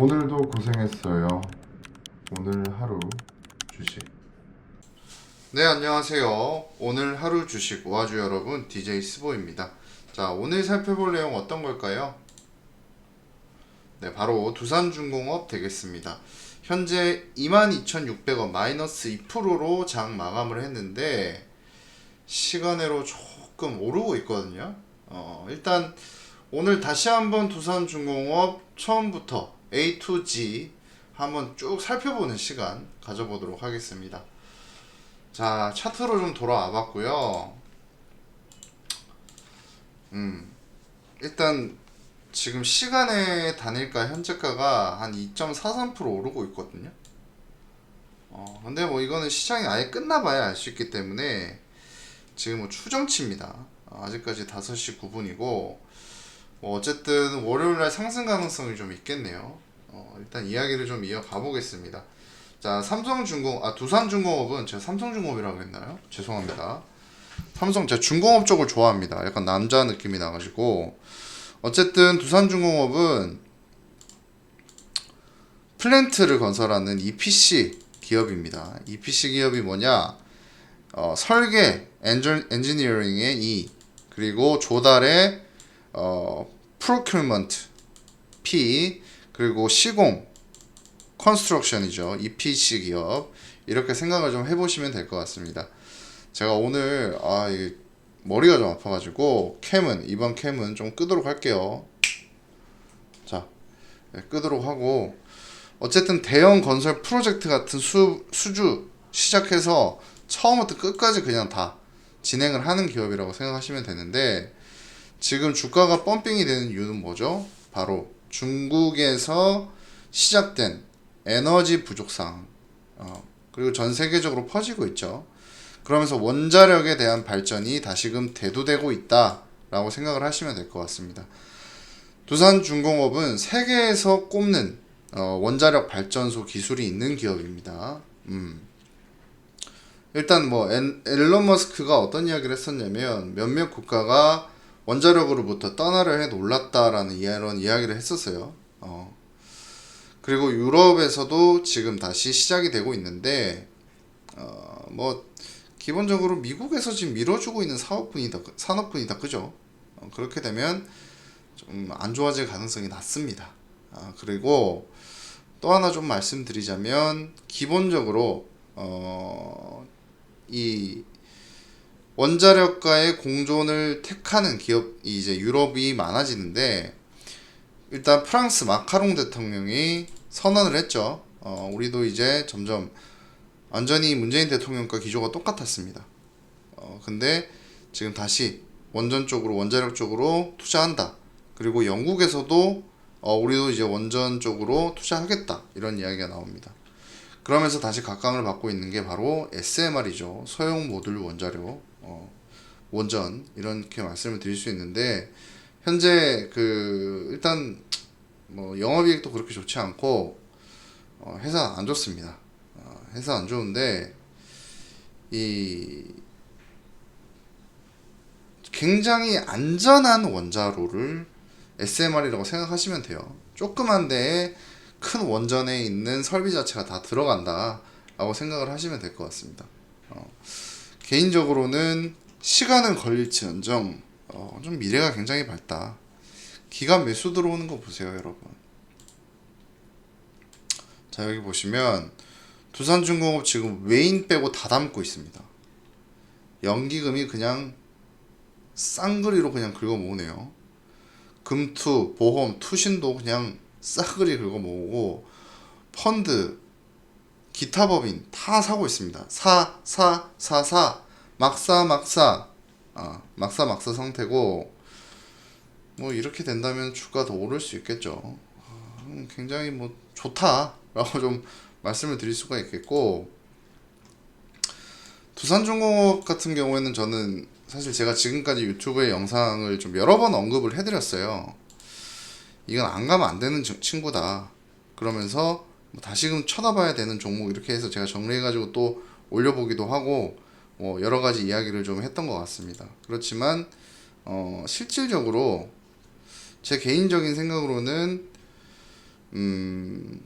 오늘도 고생했어요. 오늘 하루 주식. 네, 안녕하세요. 오늘 하루 주식 와주 여러분, DJ 스보입니다. 자, 오늘 살펴볼 내용 어떤 걸까요? 네, 바로 두산중공업 되겠습니다. 현재 22,600원 마이너스 2%로 장 마감을 했는데 시간으로 조금 오르고 있거든요. 어, 일단 오늘 다시 한번 두산중공업 처음부터 A to G 한번 쭉 살펴보는 시간 가져보도록 하겠습니다. 자, 차트로 좀 돌아와 봤고요. 음, 일단 지금 시간의 단일가 현재가가 한 2.43% 오르고 있거든요. 어, 근데 뭐 이거는 시장이 아예 끝나봐야 알 수 있기 때문에 지금 뭐 추정치입니다. 어, 아직까지 5시 9분이고 뭐 어쨌든 월요일날 상승 가능성이 좀 있겠네요. 어, 일단 이야기를 좀 이어가 보겠습니다. 자, 삼성중공, 아, 두산중공업은 제가 삼성중공업이라고 했나요? 죄송합니다. 삼성, 제가 중공업 쪽을 좋아합니다. 약간 남자 느낌이 나가지고. 어쨌든 두산중공업은 플랜트를 건설하는 EPC 기업입니다. EPC 기업이 뭐냐? 어, 설계, 엔지니어링의 E, 그리고 조달의 어, 프로큐먼트 P, 그리고 시공, 컨스트럭션이죠. EPC 기업. 이렇게 생각을 좀 해보시면 될 것 같습니다. 제가 오늘, 아, 이게 머리가 좀 아파가지고, 캠은, 이번 캠은 좀 끄도록 할게요. 자, 네, 끄도록 하고, 어쨌든 대형 건설 프로젝트 같은 수, 수주 시작해서 처음부터 끝까지 그냥 다 진행을 하는 기업이라고 생각하시면 되는데, 지금 주가가 펌핑이 되는 이유는 뭐죠? 바로 중국에서 시작된 에너지 부족상, 어, 그리고 전 세계적으로 퍼지고 있죠. 그러면서 원자력에 대한 발전이 다시금 대두되고 있다라고 생각을 하시면 될 것 같습니다. 두산중공업은 세계에서 꼽는 어, 원자력 발전소 기술이 있는 기업입니다. 음. 일단 뭐 엔, 앨런 머스크가 어떤 이야기를 했었냐면 몇몇 국가가 원자력으로부터 떠나려 해 놀랐다라는 이런 이야기를 했었어요. 어. 그리고 유럽에서도 지금 다시 시작이 되고 있는데 어, 뭐 기본적으로 미국에서 지금 밀어주고 있는 사업분이다 산업분이다 그죠? 어, 그렇게 되면 좀 안 좋아질 가능성이 낮습니다. 아, 그리고 또 하나 좀 말씀드리자면 기본적으로 어, 이 원자력과의 공존을 택하는 기업이 이제 유럽이 많아지는데 일단 프랑스 마카롱 대통령이 선언을 했죠. 어, 우리도 이제 점점 완전히 문재인 대통령과 기조가 똑같았습니다. 어, 근데 지금 다시 원전 쪽으로 원자력 쪽으로 투자한다. 그리고 영국에서도 어, 우리도 이제 원전 쪽으로 투자하겠다. 이런 이야기가 나옵니다. 그러면서 다시 각광을 받고 있는 게 바로 SMR이죠. 소형 모듈 원자력 어, 원전 이렇게 말씀을 드릴 수 있는데 현재 그 일단 뭐 영업이익도 그렇게 좋지 않고 어, 회사 안 좋습니다. 어, 회사 안 좋은데 이 굉장히 안전한 원자로를 SMR이라고 생각하시면 돼요. 조그만 데에 큰 원전에 있는 설비 자체가 다 들어간다라고 생각을 하시면 될 것 같습니다. 어, 개인적으로는 시간은 걸릴지언정 어, 좀 미래가 굉장히 밝다. 기간 매수 들어오는 거 보세요, 여러분. 자 여기 보시면 두산중공업 지금 외인 빼고 다 담고 있습니다. 연기금이 그냥 쌍그리로 그냥 긁어 모으네요. 금투, 보험, 투신도 그냥 싸그리 긁어 모으고 펀드, 기타 법인 다 사고 있습니다. 사, 사, 사, 사, 막사, 막사, 아, 막사, 막사 상태고 뭐 이렇게 된다면 주가 더 오를 수 있겠죠. 아, 음, 굉장히 뭐 좋다라고 좀 말씀을 드릴 수가 있겠고 두산중공업 같은 경우에는 저는 사실 제가 지금까지 유튜브에 영상을 좀 여러 번 언급을 해드렸어요. 이건 안 가면 안 되는 친- 친구다. 그러면서 뭐 다시금 쳐다봐야 되는 종목 이렇게 해서 제가 정리해가지고 또 올려보기도 하고 뭐 여러 가지 이야기를 좀 했던 것 같습니다. 그렇지만 어 실질적으로 제 개인적인 생각으로는 음,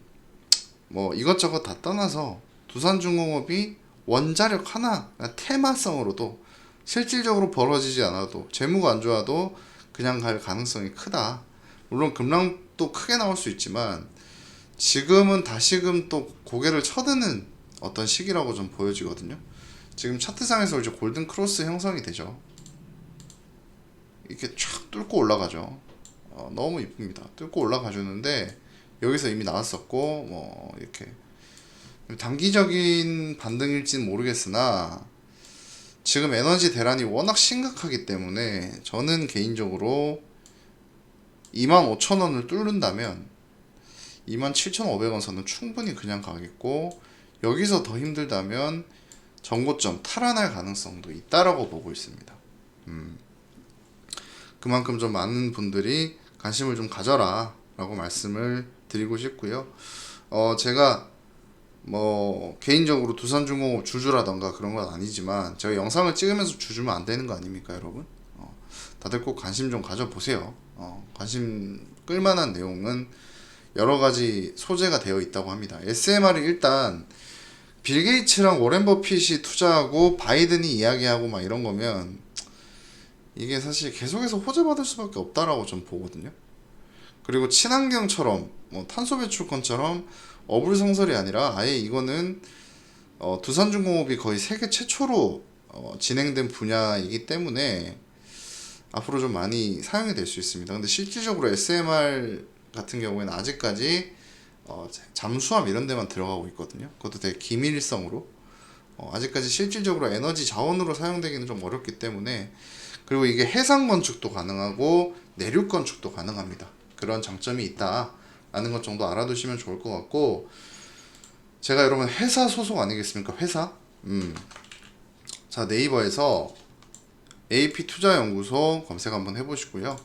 뭐 이것저것 다 떠나서 두산중공업이 원자력 하나 그냥 테마성으로도 실질적으로 벌어지지 않아도 재무가 안 좋아도 그냥 갈 가능성이 크다. 물론 급락도 크게 나올 수 있지만 지금은 다시금 또 고개를 쳐드는 어떤 시기라고 좀 보여지거든요. 지금 차트상에서 이제 골든 크로스 형성이 되죠. 이렇게 쫙 뚫고 올라가죠. 어, 너무 이쁩니다. 뚫고 올라가 주는데 여기서 이미 나왔었고 뭐 이렇게 단기적인 반등일지는 모르겠으나 지금 에너지 대란이 워낙 심각하기 때문에 저는 개인적으로 25,000원을 뚫는다면 27,500원 선은 충분히 그냥 가겠고 여기서 더 힘들다면 전고점 탈환할 가능성도 있다라고 보고 있습니다. 음. 그만큼 좀 많은 분들이 관심을 좀 가져라 라고 말씀을 드리고 싶고요. 어 제가 뭐 개인적으로 두산중공업 주주라던가 그런 건 아니지만 제가 영상을 찍으면서 주주면 안 되는 거 아닙니까, 여러분? 어, 다들 꼭 관심 좀 가져보세요. 어, 관심 끌만한 내용은 여러 가지 소재가 되어 있다고 합니다. SMR이 일단 빌 게이츠랑 워렌 버핏이 투자하고 바이든이 이야기하고 막 이런 거면 이게 사실 계속해서 호재받을 수밖에 없다라고 좀 보거든요. 그리고 친환경처럼 뭐 탄소 배출권처럼 어불성설이 아니라 아예 이거는 어, 두산중공업이 거의 세계 최초로 어, 진행된 분야이기 때문에 앞으로 좀 많이 사용이 될 수 있습니다. 근데 실질적으로 SMR 같은 경우에는 아직까지 어, 잠수함 이런 데만 들어가고 있거든요. 그것도 되게 기밀성으로 어, 아직까지 실질적으로 에너지 자원으로 사용되기는 좀 어렵기 때문에 그리고 이게 해상 건축도 가능하고 내륙 건축도 가능합니다. 그런 장점이 있다라는 것 정도 알아두시면 좋을 것 같고 제가 여러분 회사 소속 아니겠습니까? 회사. 음. 자 네이버에서 AP 투자연구소 검색 한번 해보시고요.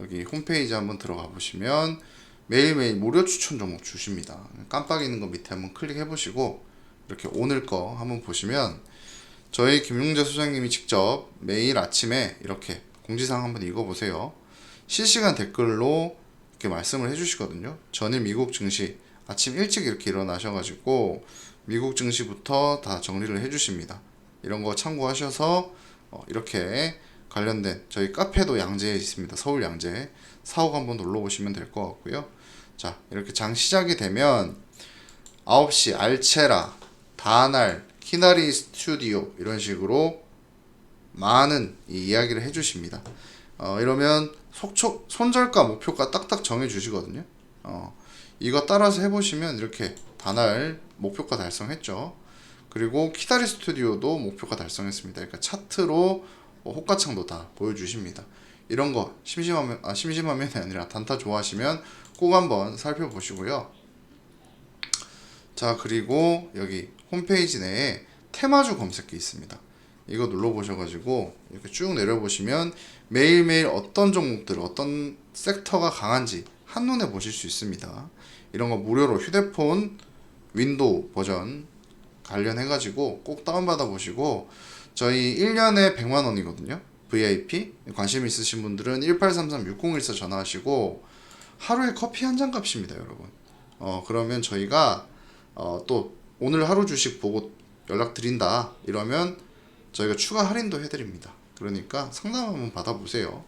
여기 홈페이지 한번 들어가 보시면 매일매일 무료 추천 종목 주십니다. 깜빡이는 거 밑에 한번 클릭해 보시고 이렇게 오늘 거 한번 보시면 저희 김용재 소장님이 직접 매일 아침에 이렇게 공지사항 한번 읽어보세요. 실시간 댓글로 이렇게 말씀을 해주시거든요. 전일 미국 증시 아침 일찍 이렇게 일어나셔가지고 미국 증시부터 다 정리를 해주십니다. 이런 거 참고하셔서 어, 이렇게 관련된 저희 카페도 양재에 있습니다. 서울 양재 사옥 한번 놀러 오시면 될 것 같고요. 자 이렇게 장 시작이 되면 9시 알체라 다날 키나리 스튜디오 이런 식으로 많은 이 이야기를 해주십니다. 어, 이러면 속초, 손절가 목표가 딱딱 정해 주시거든요. 어, 이거 따라서 해보시면 이렇게 단알 목표가 달성했죠. 그리고 키다리 스튜디오도 목표가 달성했습니다. 그러니까 차트로 어, 호가창도 다 보여주십니다. 이런 거 심심하면 아 심심하면이 아니라 단타 좋아하시면 꼭 한번 살펴보시고요. 자 그리고 여기 홈페이지 내에 테마주 검색기 있습니다. 이거 눌러보셔가지고 이렇게 쭉 내려보시면 매일매일 어떤 종목들, 어떤 섹터가 강한지 한눈에 보실 수 있습니다. 이런 거 무료로 휴대폰 윈도우 버전 관련해가지고 꼭 다운받아 보시고 저희 1년에 100만 원이거든요. VIP 관심 있으신 분들은 1833-6014 전화하시고 하루에 커피 한 잔 값입니다, 여러분. 어 그러면 저희가 어, 또 오늘 하루 주식 보고 연락 드린다 이러면 저희가 추가 할인도 해드립니다. 그러니까 상담 한번 받아보세요.